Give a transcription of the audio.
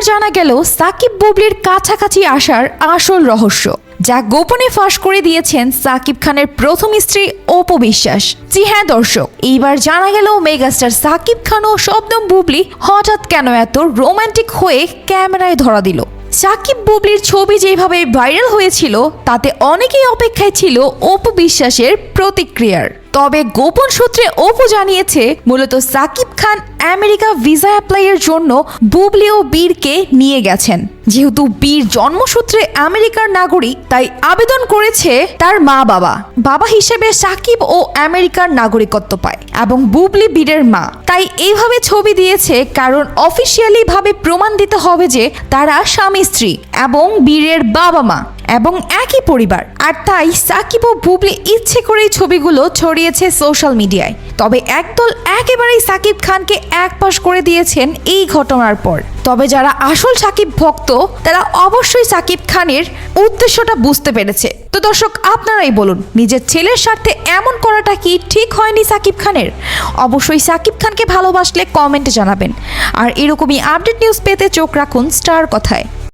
এইবার জানা গেল সাকিব বুবলির কাছাকাছি আসার আসল রহস্য, যা গোপনে ফাঁস করে দিয়েছেন সাকিব খানের প্রথম স্ত্রী অপু বিশ্বাস। জি হ্যাঁ দর্শক, এইবার জানা গেল মেগাস্টার সাকিব খান ও শবনম বুবলি হঠাৎ কেন এত রোমান্টিক হয়ে ক্যামেরায় ধরা দিল। সাকিব বুবলির ছবি যেভাবে ভাইরাল হয়েছিল, তাতে অনেকেই অপেক্ষায় ছিল অপু বিশ্বাসের প্রতিক্রিয়ার। তবে গোপন সূত্রে অপু জানিয়েছে, মূলত সাকিব খান আমেরিকা ভিসা অ্যাপ্লাইয়ের জন্য বুবলি ও বীরকে নিয়ে গেছেন। যেহেতু বীর জন্মসূত্রে আমেরিকার নাগরিক, তাই আবেদন করেছে তার মা বাবা। বাবা হিসেবে সাকিব ও আমেরিকার নাগরিকত্ব পায় এবং বুবলি বীরের মা। তাই এইভাবে ছবি দিয়েছে কারণ অফিসিয়ালি ভাবে প্রমাণ দিতে হবে যে তারা স্বামী, স্ত্রী এবং বীরের বাবা মা এবং একই পরিবার। আর তাই সাকিব ও বুবলি ইচ্ছে করেই ছবিগুলো ছড়িয়েছে সোশ্যাল মিডিয়ায় তবে একদল একেবারেই সাকিব খানকে এক পাশ করে দিয়েছেন এই ঘটনার পর। তবে যারা আসল সাকিব ভক্ত, তারা অবশ্যই সাকিব খানের উদ্দেশ্যটা বুঝতে পেরেছে। তো দর্শক, আপনারাই বলুন, নিজের ছেলের স্বার্থে এমন করাটা কি ঠিক হয়নি সাকিব খানের? অবশ্যই সাকিব খানকে ভালোবাসলে কমেন্টে জানাবেন। আর এরকমই আপডেট নিউজ পেতে চোখ রাখুন স্টার কথায়।